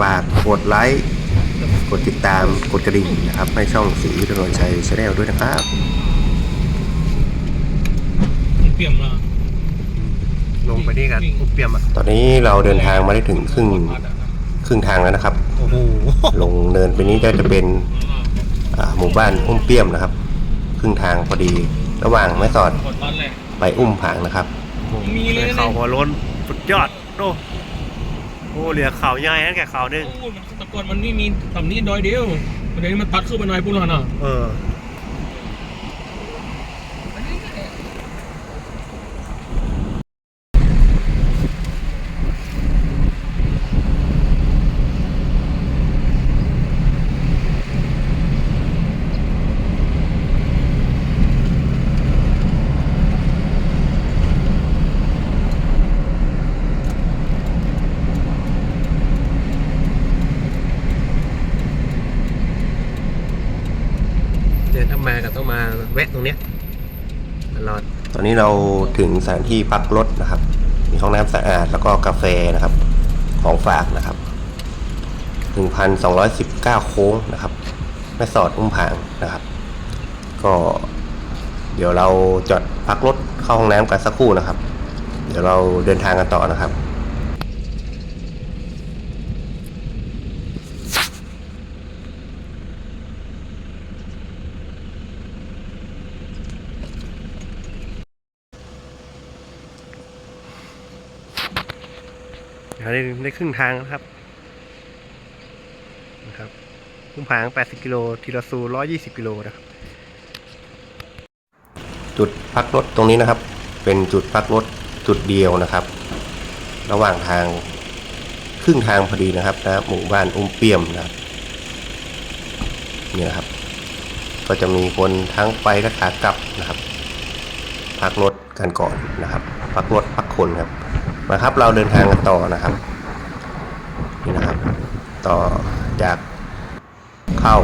ฝากกดไลค์ กดติดตาม กดกระดิ่งนะครับ ให้ช่องสีถนนชัยชาแนลด้วยนะครับเปรียมละลงไปนี่กันอุบเปียมอะ ตอนนี้เราเดินทางมาได้ถึงครึ่งครึ่งทางแล้วนะครับ โอ้โหลงเนินไปนี้ก็จะเป็นอ่าหมู่บ้านอุ้มเปี้ยมนะครับ ครึ่งทางพอดี ระหว่างแม่สอดกดตอนแรกไปอุ้มผางนะครับ มีเลยนะเขาหัวโล้นสุดยอดโอ้ โอ้เหลือเขาใหญ่นั่นแค่เขาหนึงโอ้มันแตะกอนมันไม่มีตำนี้ดอยเดียวประเด็นนี้มันตัดขึ้นไปหน่อยปุ๊บแล้วนะเออ เดินเข้ามาก็ต้องมา แวะตรงเนี้ยตลอด ตอนนี้เราถึงสถานที่พักรถนะครับ มีห้องน้ำสะอาดแล้วก็กาแฟนะครับ ของฝากนะครับ 1,219 โค้งนะครับแม่สอดอุ้มผางนะครับ ก็เดี๋ยวเราจอดพักรถเข้าห้องน้ำกันสักครู่นะครับ เดี๋ยวเราเดินทางกันต่อนะครับ ในในครึ่งทางนะครับนะครับพุ่มผาง 80 กิโลทีละซู120 กิโลนะครับ จุดพักรถตรงนี้นะครับ เป็นจุดพักรถจุดเดียวนะครับ ระหว่างทางครึ่งทางพอดีนะครับนะหมู่บ้านอุ้มเปี่ยมนะครับนี่นะครับ ก็จะมีคนทั้งไปและขากลับนะครับ พักรถกันก่อนนะครับ พักรถพักคนครับ มาครับเราเดินทางกันต่อนะครับนี่นะครับ ต่อจากเข้า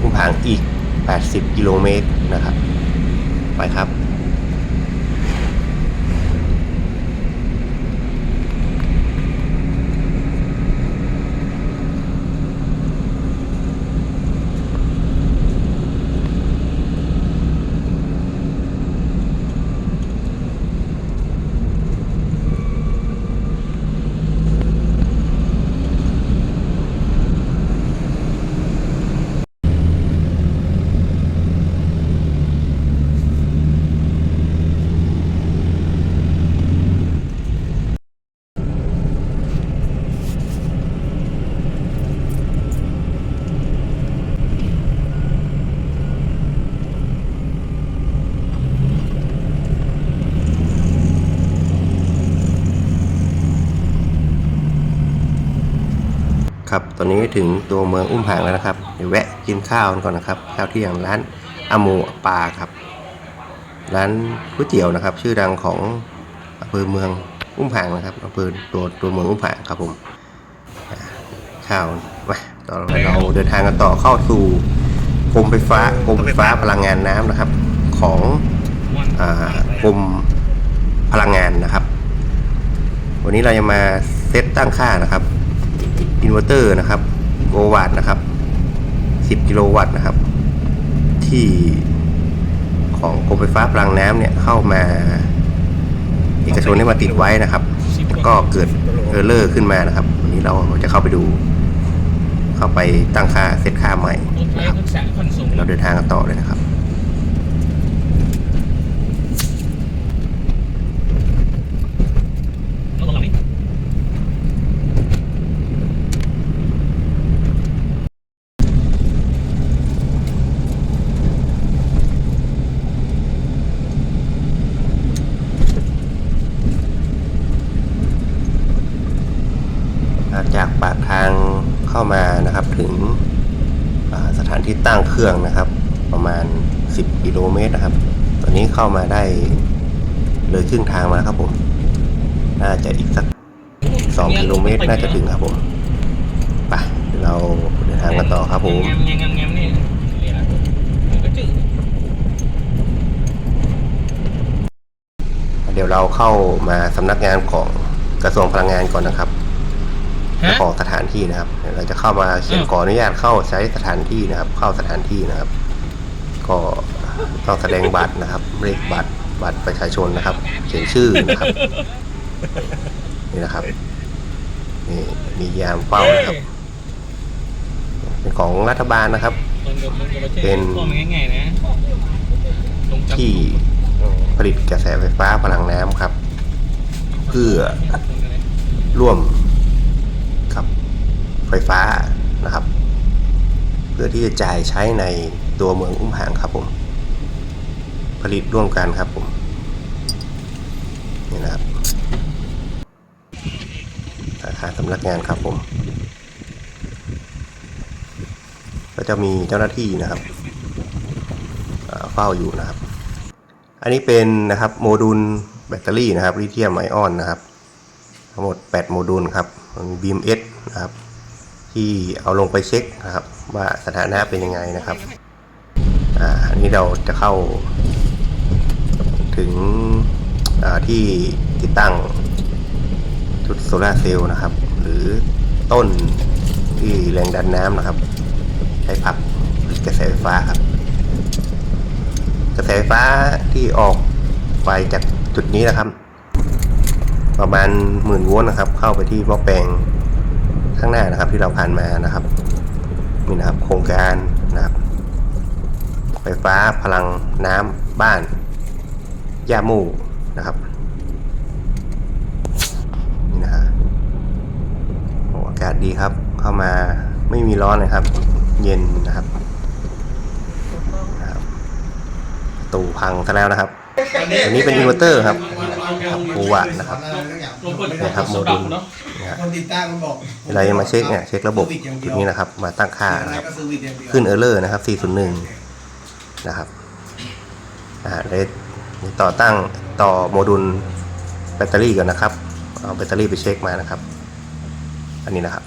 อุ้มผางอีก 80 กิโลเมตรนะครับ ไปครับ ครับ ตอนนี้ถึงตัวเมืองอุ้มผางแล้วนะครับ เดี๋ยวแวะกินข้าวกันก่อนนะครับ ข้าวเที่ยงร้านอโมปาครับ ร้านก๋วยเตี๋ยวนะครับ ชื่อดังของอำเภอเมืองอุ้มผางนะครับอำเภอตัวตัวเมืองอุ้มผางครับผมข้าวมาต่อไปเราเดินทางกันต่อเข้าสู่กรมไฟฟ้ากรมไฟฟ้าพลังงานน้ำนะครับ ของกรมพลังงานนะครับ วันนี้เราจะมาเซตตั้งค่านะครับ อินเวอร์เตอร์นะครับโววัตนะครับ 10 กิโลวัตต์นะครับ ที่ของกรมไฟฟ้าพลังน้ำเนี่ยเข้ามาเอกชนได้มาติดไว้นะครับ ก็เกิดเออร์เลอร์ขึ้นมานะครับ วันนี้เราจะเข้าไปดู เข้าไปตั้งค่าเซตค่าใหม่นะครับเราเดินทางกันต่อเลยนะครับ จากปากทางเข้ามานะครับถึงสถานที่ตั้งเครื่องนะครับ ประมาณ 10 กิโลเมตรนะครับ ตอนนี้เข้ามาได้เลยครึ่งทางมาแล้วครับผม น่าจะอีกสัก 2 กิโลเมตรน่าจะถึงครับผมไปเดี๋ยวเราเดินทางกันต่อครับผมเดี๋ยวเราเข้ามาสำนักงานของกระทรวงพลังงานก่อนนะครับ จ้าของสถานที่นะครับเดี๋ยวเราจะเข้ามาเขียนอืมขออนุญาตเข้าใช้สถานที่นะครับ เข้าสถานที่นะครับ ก็ต้องแสดงบัตรนะครับ เลขบัตรบัตรประชาชนนะครับ เขียนชื่อนะครับ นี่นะครับนี่มียามเฝ้านะครับ เป็นของรัฐบาลนะครับมันก็มันก็ไม่ใช่เป็นข้อมันง่ายๆนะลงจับที่ผลิตกระแสไฟฟ้าพลังน้ำครับ เพื่อร่วมกับไฟ้านะครับ เพื่อที่จะจ่ายใช้ในตัวเมืองอุ้มผางครับผม ผลิตร่วมกันครับผมนี่นะครับอาคาสำนักงานครับผม ก็จะมีเจ้าหน้าที่นะครับเอ่อเฝ้าอยู่นะครับ อันนี้เป็นนะครับโมดูลแบตเตอรี่นะครับลิเธียมไอออนนะครับ ทั้งหมด 8 โมดูลครับมี BMS นะครับ ที่เอาลงไปเช็คนะครับ ว่าสถานะเป็นยังไงนะครับอ่าอันนี้เราจะเข้า ถึงที่ติดตั้งชุดโซลาร์เซลล์นะครับ หรือต้นที่แรงดันน้ำนะครับ ใช้ผักกระแสไฟฟ้าครับกระแสไฟฟ้าที่ออกไปจากจุดนี้นะครับ ประมาณหมื่นโวลต์นะครับ เข้าไปที่หม้อแปลง ข้างหน้านะครับที่เราผ่านมานะครับนี่นะครับโครงการนะครับ ไฟฟ้าพลังน้ำบ้านย่าหมู่นะครับนี่นะฮะโอ้อากาศดีครับ เข้ามาไม่มีร้อนเลยครับ เย็นนะครับนะครับประตูพังซะแล้วนะครับตัวนี้เป็นอินเวอร์เตอร์ครับ ครับโอวะนะครับลงเปิดนะครับโมสดูดับลเนาะนะฮะคนติดตั้งมันบอกเราจะมาเช็คเนี่ยเช็คระบบจุดนี้นะครับ มาตั้งค่าอะไรนะครับก็ซื้อวิดอย่างเดียวขึ้นเออร์เลอร์นะครับ 401 นะครับอ่าเดี๋ยวต่อตั้งต่อโมดูลแบตเตอรี่ก่อนนะครับ เอาแบตเตอรี่ไปเช็คมานะครับ อันนี้นะครับ